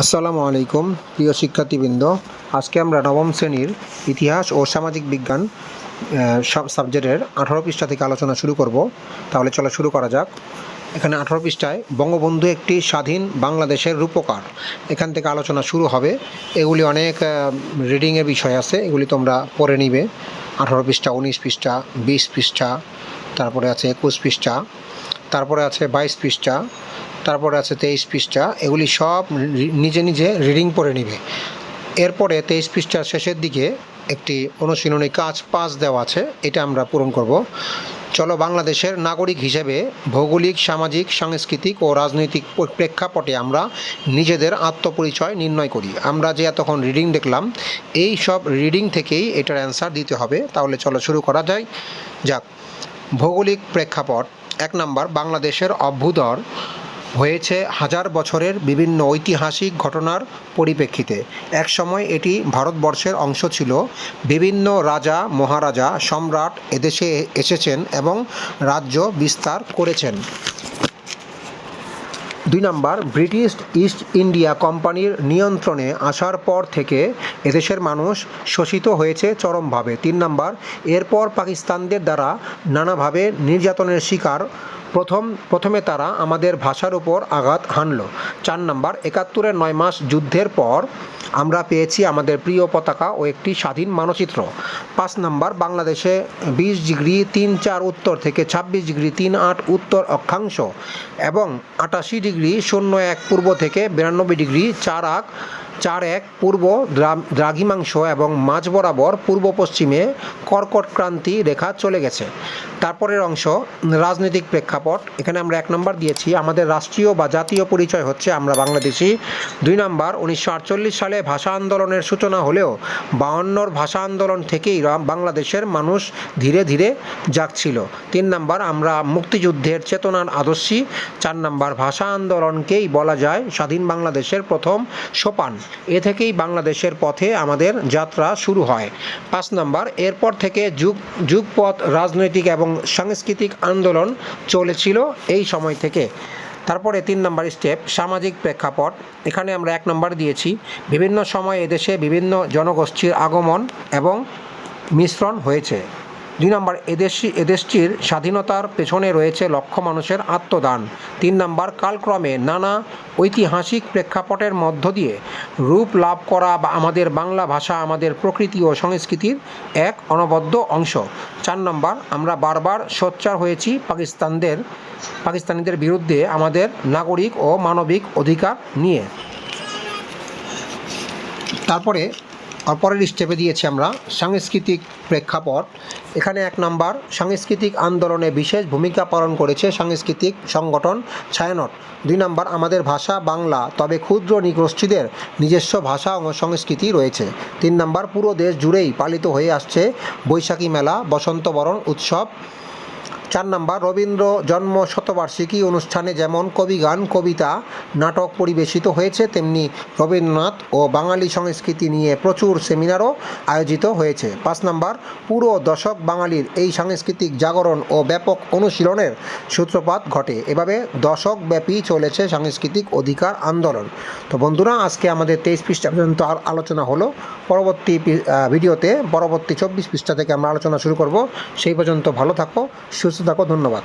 আসসালামু আলাইকুম, প্রিয় শিক্ষার্থীবৃন্দ। আজকে আমরা নবম শ্রেণির ইতিহাস ও সামাজিক বিজ্ঞান সব সাবজেক্টের আঠারো পৃষ্ঠা থেকে আলোচনা শুরু করব। তাহলে চলো শুরু করা যাক। এখানে আঠারো পৃষ্ঠায়, বঙ্গবন্ধু একটি স্বাধীন বাংলাদেশের রূপকার। এখান থেকে আলোচনা শুরু হবে। এগুলি অনেক রিডিংয়ের বিষয় আছে, এগুলি তোমরা পড়ে নিবে। আঠারো পৃষ্ঠা, উনিশ পৃষ্ঠা, বিশ পৃষ্ঠা, তারপরে আছে একুশ পৃষ্ঠা। তারপরে আছে বাইশ পৃষ্ঠা, তারপরে আছে তেইশ পৃষ্ঠা, এগুলি সব নিজে নিজে রিডিং পড়ে নিবে। এরপরে তেইশ পৃষ্ঠার শেষের দিকে একটি অনুশীলনী কাজ পাস দেওয়া আছে, এটা আমরা পূরণ করব। চলো বাংলাদেশের নাগরিক হিসেবে ভৌগোলিক, সামাজিক, সাংস্কৃতিক ও রাজনৈতিক প্রেক্ষাপটে আমরা নিজেদের আত্মপরিচয় নির্ণয় করি। আমরা যে এতক্ষণ রিডিং দেখলাম, এই সব রিডিং থেকেই এটার অ্যান্সার দিতে হবে। তাহলে চলো শুরু করা যায়। যাক, ভৌগোলিক প্রেক্ষাপট। এক নম্বর, বাংলাদেশের অভ্যুদর হয়েছে হাজার বছরের বিভিন্ন ঐতিহাসিক ঘটনার পরিপ্রেক্ষিতে। একসময় এটি ভারতবর্ষের অংশ ছিল। বিভিন্ন রাজা, মহারাজা, সম্রাট এদেশে এসেছেন এবং রাজ্য বিস্তার করেছেন। দুই নাম্বার, ব্রিটিশ ইস্ট ইন্ডিয়া কোম্পানির নিয়ন্ত্রণে আসার পর থেকে এদেশের মানুষ শোষিত হয়েছে চরমভাবে। তিন নাম্বার, এরপর পাকিস্তানদের দ্বারা নানাভাবে নির্যাতনের শিকার প্রথম, প্রথমে তারা আমাদের ভাষার উপর আঘাত হানল। চার নাম্বার, একাত্তরের নয় মাস যুদ্ধের পর আমরা পেয়েছি আমাদের প্রিয় পতাকা ও একটি স্বাধীন মানচিত্র। পাঁচ নাম্বার, বাংলাদেশে বিশ ডিগ্রি তিন চার উত্তর থেকে ছাব্বিশ ডিগ্রি তিন আট উত্তর অক্ষাংশ এবং আটাশি ডিগ্রি শূন্য এক পূর্ব থেকে বিরানব্বই ডিগ্রি চার আক চার এক পূর্ব দ্রা- দ্রাঘিমাংশ এবং মাঝ বরাবর পূর্ব পশ্চিমে কর্কট ক্রান্তি রেখা চলে গেছে। তারপরের অংশ রাজনৈতিক প্রেক্ষাপট। এখানে আমরা এক নম্বর দিয়েছি। আমাদের রাষ্ট্রীয় বা জাতীয় পরিচয় হচ্ছে আমরা বাংলাদেশি। দুই নম্বর, উনিশশো আটচল্লিশ সালে ভাষা আন্দোলনের সূচনা হলেও বায়ান্নর ভাষা আন্দোলন থেকেই বাংলাদেশের মানুষ ধীরে ধীরে জাগছিল। তিন নম্বর, আমরা মুক্তিযুদ্ধের চেতনার আদর্শী। চার নম্বর, ভাষা আন্দোলনকেই বলা যায় স্বাধীন বাংলাদেশের প্রথম সোপান। এ থেকেই বাংলাদেশের পথে আমাদের যাত্রা শুরু হয়। পাঁচ নম্বর, এরপর থেকে যুগ, যুগপথ, রাজনৈতিক এবং সাংস্কৃতিক আন্দোলন চলেছিল এই সময় থেকে। তারপরে তিন নম্বর স্টেপ, সামাজিক প্রেক্ষাপট। এখানে আমরা এক নম্বর দিয়েছি। বিভিন্ন সময় এদেশে বিভিন্ন জনগোষ্ঠীর আগমন এবং মিশ্রণ হয়েছে। দুই নম্বর এদেশি এদেশটির স্বাধীনতার পেছনে রয়েছে লক্ষ মানুষের আত্মদান। তিন নম্বর, কালক্রমে নানা ঐতিহাসিক প্রেক্ষাপটের মধ্য দিয়ে রূপ লাভ করা বা আমাদের বাংলা ভাষা, আমাদের প্রকৃতি ও সংস্কৃতির এক অনবদ্য অংশ। চার নম্বর, আমরা বারবার সোচ্চার হয়েছি পাকিস্তানদের পাকিস্তানিদের বিরুদ্ধে আমাদের নাগরিক ও মানবিক অধিকার নিয়ে। তারপরে পরের স্টেপে দিয়েছি আমরা সাংস্কৃতিক প্রেক্ষাপট। এখানে এক নাম্বার, সাংস্কৃতিক আন্দোলনে বিশেষ ভূমিকা পালন করেছে সাংস্কৃতিক সংগঠন ছায়ানট। দুই নাম্বার, আমাদের ভাষা বাংলা, তবে ক্ষুদ্র নিগোষ্ঠীদের নিজস্ব ভাষা ও সংস্কৃতি রয়েছে। তিন নাম্বার, পুরো দেশ জুড়েই পালিত হয়ে আসছে বৈশাখী মেলা বসন্তবরণ উৎসব। চার নাম্বার, রবীন্দ্র জন্ম শতবার্ষিকী অনুষ্ঠানে যেমন কবিগান কবিতা, নাটক পরিবেশিত হয়েছে, তেমনি রবীন্দ্রনাথ ও বাঙালি সংস্কৃতি নিয়ে প্রচুর সেমিনারও আয়োজিত হয়েছে। পাঁচ নাম্বার, পুরো দশক বাঙালির এই সাংস্কৃতিক জাগরণ ও ব্যাপক অনুশীলনের সূত্রপাত ঘটে। এভাবে দশকব্যাপী চলেছে সাংস্কৃতিক অধিকার আন্দোলন। তো বন্ধুরা, আজকে আমাদের তেইশ পৃষ্ঠা পর্যন্ত আর আলোচনা হলো। পরবর্তী ভিডিওতে পরবর্তী চব্বিশ পৃষ্ঠা থেকে আমরা আলোচনা শুরু করব। সেই পর্যন্ত ভালো থাকো সুস্থ থাকো ধন্যবাদ।